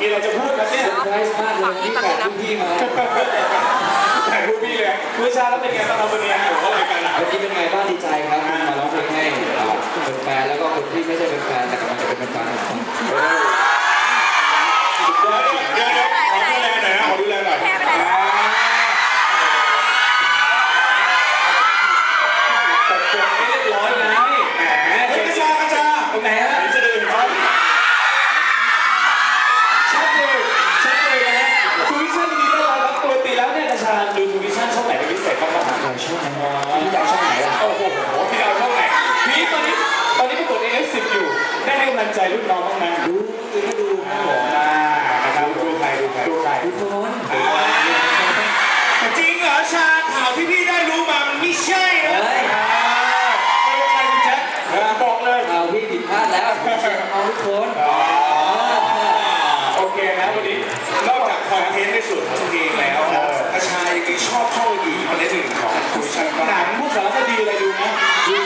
มีอะไรจะพูดครับเนี่ยเซอร์ไพรส์มากเลยที่แขกรุ่นพี่มาถ่ายรูปพี่เลยคุณชาแล้วเป็นไงบ้างครับวันนี้ผมก็รายการหนักวันนี้เป็นไงบ้างดีใจครับมาร้องเพลงให้เป็นแฟนแล้วก็คนที่ไม่ใช่เป็นแฟนแต่กำลังจะเป็นแฟนของผมเดี๋ยวเดี๋ยวขอดูแลหน่อยนะขอดูแลหน่อยตกลงไม่เรียบร้อยไงแหมเฮ้ยกระชากระชา ตรงไหนฮะ อันนี้จะเดินครับชัดเลยชัดเลยนะทูวิชั่นดีด้วยครับปกติแล้วเนี่ยกระชาดูทูวิชั่นช่องไหนเป็นพิเศษบ้างครับ เราช่องไหนพี่อยากช่องไหนล่ะ โอ้โหพี่ดาวช่องไหนพี่ตอนนี้ตอนนี้ประกวด AF10 อยู่ได้ให้กำใจรุ่นน้องบ้างไหมดูดูก็ดูครับผมอ่านะครับดูใครดูใครดูใครทุกคนจริงเหรอชาข่าวที่พี่ได้รู้มามันไม่ใช่นะเฮ้ยไม่ใช่คุณแจ็คบอกเลยเอาพี่ผิดพลาดแล้วเอาทุกคนโอเคนะวันนี้นอกจากคอนเทนต์ในส่วนของเพลงแล้วกระชายยังชอบเข้าอีกคนในหนึ่งของคุณชันหนังพวกสารคดีอะไรดูนะ ดู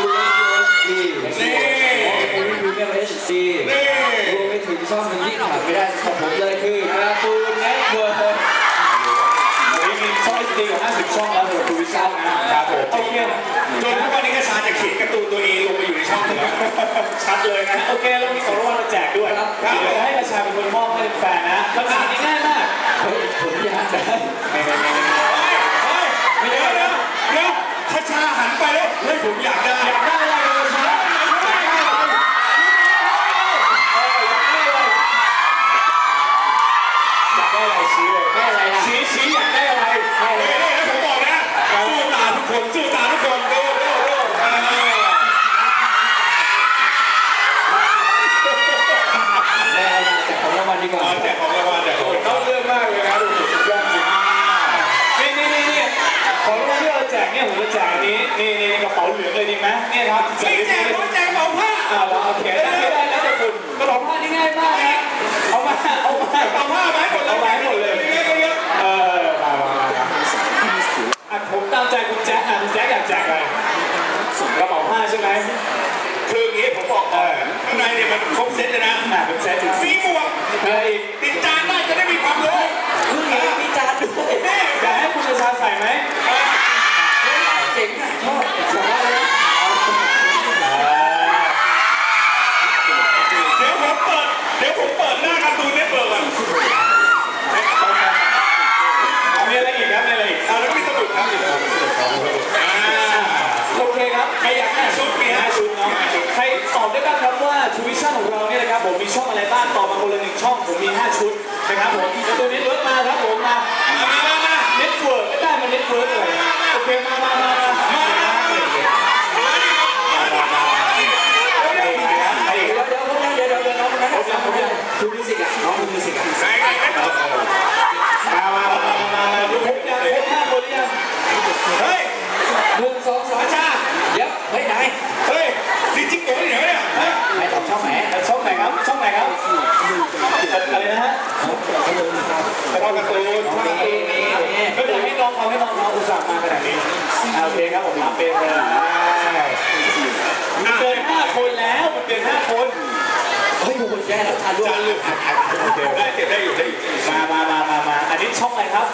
ดี นี่ เอ็ม วีเอ็มเอชดีนี่รวมไปถึงช่องหนึ่งที่ขาดไม่ได้ของผมเลยคือการ์ตูนเน็ตเวิร์กวันนี้มีช่องดีกว่า50ช่องแล้วสำหรับทูวิชั่นนะครับผมโอเคจนทุกวันนี้กระชายจะเขียนการ์ตูนตัวเองลงไปอยู่ในช่องนี้ชัดเลยนะโอเคเรามีของรางวัลมาแจกด้วยครับเดี๋ยวให้ประชาเป็นคนมอบให้แฟนนะคำถามนี้ง่ายมากเฮ้ยผมอยากได้ไม่ไม่ไม่ไม่เฮ้ยเดี๋ยวเดี๋ยวเดี๋ยวกระชาหันไปแล้วเฮ้ยผมอยากได้อยากได้อะไรกับประชาอยากได้อะไรชี้เลย ได้อะไรล่ะ ชี้ชี้อยากได้อะไร เฮ้ยนี่นะผมบอกนะสู้ตาทุกคนสู้ตาทุกคนดูดูดูอ่า ได้อะไรจากของรางวัล ดีกว่าเอาแต่ของรางวัลแต่ของเข้าเรื่องมากเลยนะดูสุดยอดจริงนี่นี่นี่นี่ของรางวัลที่เราแจกเนี่ยผมจะแจกนี้นี่นี่กระเป๋าเหลืองเลยดีไหมเนี่ยครับไม่แจกผมแจกของผ้าอ่าเราเอเขียนได้ไม่ได้แล้วแต่คุณกระเป๋าผ้านี่ง่ายมากนะเอามาเอามาเอาผ้าไหมหมดเลยเอาไว้หมดเลยเยอะเยอะเออมามามาอะผมตามใจคุณแจ๊คอะคุณแจ๊คอยากแจกอะไรกระเป๋าผ้าใช่ไหมคืออย่างนี้ผมบอกเออข้างในเนี่ยมันครบเซ็ตเลยนะ อะเป็นแซถึง สี หมวกอะไรอีกติดจานได้จะได้มีความรู้เพิ่งเห็นมีจานด้วยนี่อยากให้คุณประชาใส่ไหมเจ๋งอะชอบชอบเลยเดี๋ยวผมเปิด เดี๋ยวผมเปิดหน้าการ์ตูนเน็ตเวิร์กก่อนมีอะไรอีกครับมีอะไรอีกเอาแล้วมีสมุดครับอ่าโอเคครับใครอยากได้ชุดมีห้าชุดเนาะห้าชุดใครตอบได้บ้างครับว่าทูวิชั่นของเราเนี่ยนะครับผมมีช่องอะไรบ้างตอบ ช่องผมมี 5 ชุดนะครับผมแอะไรนะฮะแต่พอการ์ตูนนี่นี่นี่ไม่เป็นไรให้น้องเขาให้น้องเขาอุตส่าห์มาขนาดนี้อ่าโอเคครับผมเป็นเลยมันเกินห้าคนแล้วมันเกินห้าคนเฮ้ยดูคนแย่แล้วทานด้วยจานลืมได้เก็บได้อยู่ได้อยู่มามามามามาอันนี้ช่องอะไรครับ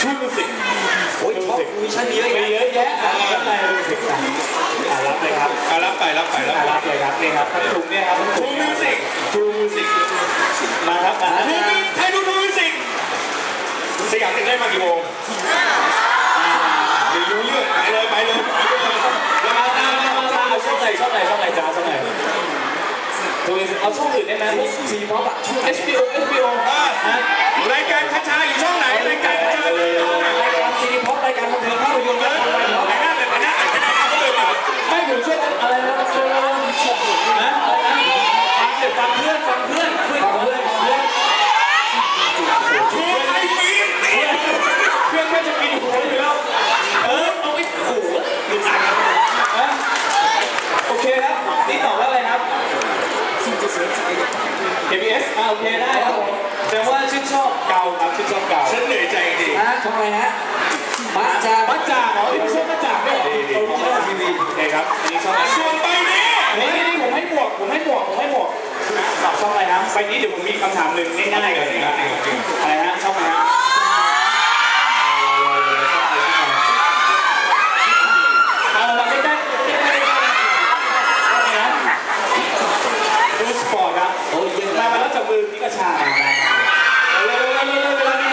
ชูมิวสิกโอ้ยท็อปมิชชั่นเยมีเยอะแยะอะข้างในมิวสิกรับเลยครับรับไปรับไปรับไปรับเลยครับนี่ครับทั้งถุงเนี่ยครับถุงมิวสิกชูมิวสิก ยามติดได้มากี่โมงเดี๋ยวรู้เรื่องไปเลยไปเลยมามามามามเอาช่องไหนช่องไหนช่องไหนจ้าช่องไหนดูสิเอาช่องอื่นได้ไหมพวกซีพอปอะช่อง HBO HBO ฮะรายการคาชาอยู่ช่องไหนรายการคาชาอยู่ช่องไหนรายการซีรีส์พอปรายการบันเทิงภาพยนตร์เอและออะไรเนาะไหน้าเลยไปหน้าไปหน้าเขาเลยมาไม่ผมช่วยอะไรนะ โอเคได้ครัแต่ว่าชื่นชอบเก่าครับชื่นชอบเก่าฉันเหนื่อยใจจริงฮะทำไมฮะมัจจามัจจาอ๋อที่ไม่อช่มัจจาไม่ดีดีดีดีนี่ครับส่วนใบนี้นี่นี่ผมให้บวกผมให้บวกผมให้บวกตอบชอบอะไรนะใบนี้เดี๋ยวผมมีคำถามหนึ่งง่ายๆก่อนนะครับอะไรฮะชอบอะไรฮะ คือพิกาชาเร็วๆๆๆๆ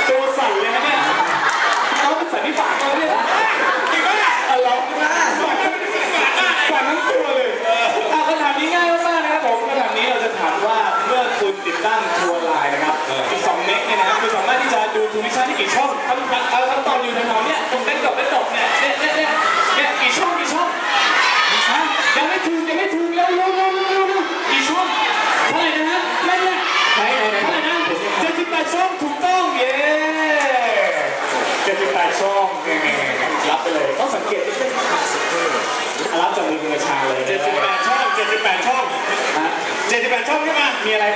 ๆตัวสั่นเลยนะเนี่ยน้องเป็นสันนิบาตเลยเนี่ยงปะเนี่ยเออเหรอสั่นทั้งกนั้งตัวเลยอะคำถามนี้ง่ายมากนะครับผมคำถามนี้เราจะถามว่าเมื่อคุณติดตั้ง มีอะไร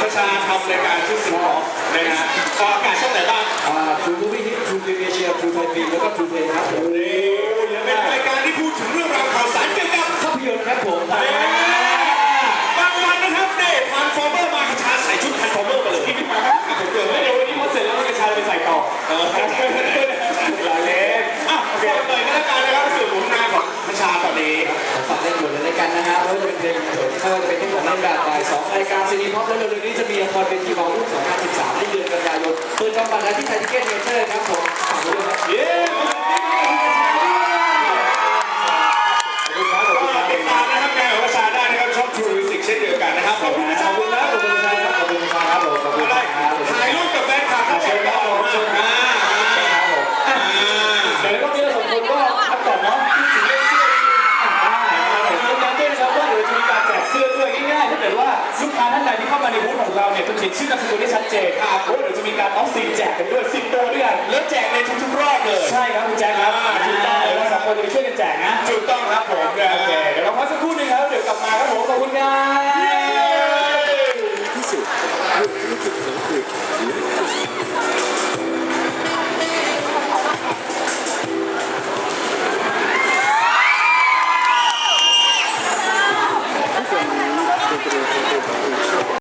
ประชาทำรายการชุดสิงห์ขนะฮะอากาศช่องไหนบ้างอ่าทรูมูฟี่ฮิตทรูเอเชียทรูไทยฟีแล้วก็ทรูเทครับผมโอ้โหเป็นรายการที่พูดถึงเรื่องราวข่าวสารเกี่ยวกับภาพยนตร์ครับผม เว่าเร็วๆนี้จะมีละครเวทีของรุ่น2513ในเดือนกันยายนเปิดจองบัตรและที่ไทยทิเก็ตเมเจอร์ครับผม เราเนี่ยจะมีชื่อนามสกุลที่ชัดเจนโอ้เดี๋ยวจะมีการออฟซีแจกกันด้วยสิ